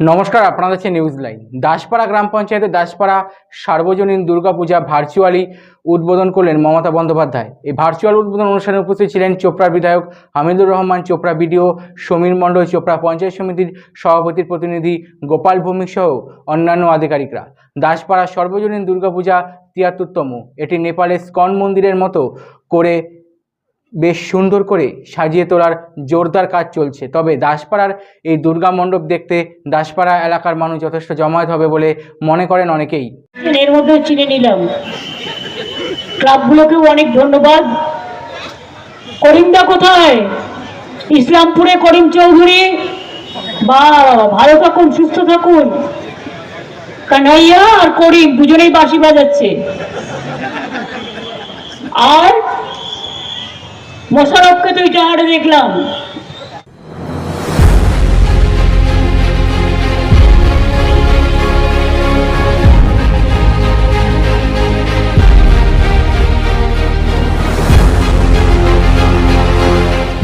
নমস্কার, আপনারা দেখছেন নিউজ লাইন দাসপাড়া গ্রাম পঞ্চায়েতের দাসপাড়া সার্বজনীন দুর্গাপূজা ভার্চুয়ালি উদ্বোধন করলেন মমতা বন্দ্যোপাধ্যায়। এই ভার্চুয়াল উদ্বোধন অনুষ্ঠানে উপস্থিত ছিলেন চোপড়ার বিধায়ক হামিদুর রহমান, চোপড়া বিডিও সমীর মণ্ডল, চোপড়া পঞ্চায়েত সমিতির সভাপতির প্রতিনিধি গোপাল ভৌমিক সহ অন্যান্য আধিকারিকরা। দাসপাড়া সর্বজনীন দুর্গাপূজা তিয়াত্তরতম। এটি নেপালের স্কন মন্দিরের মতো করে বেশ সুন্দর করে সাজিয়ে তোলার জোরদার কাজ চলছে। তবে দাসপাড়ার এই দুর্গা মণ্ডপ দেখতে দাসপাড়া এলাকার মানুষ যথেষ্ট জমায়েত হবে বলে মনে করেন অনেকেই। এর মধ্যে চিনে নিলাম। ক্লাবগুলোকেও অনেক ধন্যবাদ। করিমদা কোথায়? ইসলামপুরে করিম চৌধুরী? বা ভালো থাকুন সুস্থ থাকুন। কানাইয়া আর করিম দুজনেই বাঁশি বাজাচ্ছে। আর মোশারফকে তো এটা হারে দেখলাম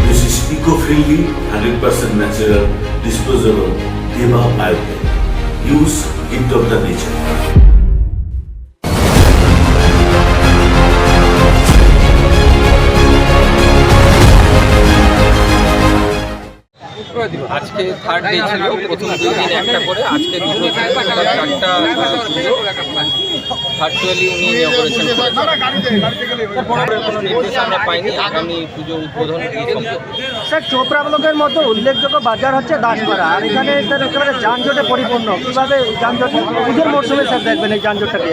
This is eco-friendly, 100% natural disposal of Deva Ayurveda. Use gift of the nature. আজকে থার্ড ডে ছিল প্রথম দুই দিন একটা করে আজকে দুটো চারটা ভার্চুয়ালি উনি করেছেন। কোনো নির্দেশ আমরা পাইনি। আগামী পুজো উদ্বোধন স্যার চোপড়া ব্লকের মতো উল্লেখযোগ্য বাজার হচ্ছে দাসপাড়া। আর এখানে স্যার একেবারে যানজটে পরিপূর্ণ। কীভাবে যানজট পুজোর মরশুমে স্যার দেখবেন এই যানজটটাকে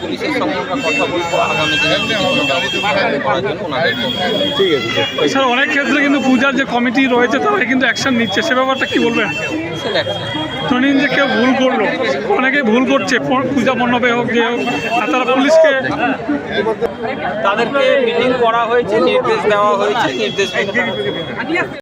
পুলিশের সঙ্গে আমরা কথা বলব। আগামী দিনে কোনো করার জন্য ওনাদের স্যার অনেক ক্ষেত্রে কিন্তু পূজার যে কমিটি রয়েছে তারা কিন্তু অ্যাকশন নিচ্ছে। সে ব্যাপারটা কি বলবেন? ধরেন যে কেউ ভুল করল। অনেকেই ভুল করছে পূজা মণ্ডপে হোক যে হোক তারা পুলিশকে তাদেরকে মিটিং করা হয়েছে নির্দেশ দেওয়া হয়েছে নির্দেশ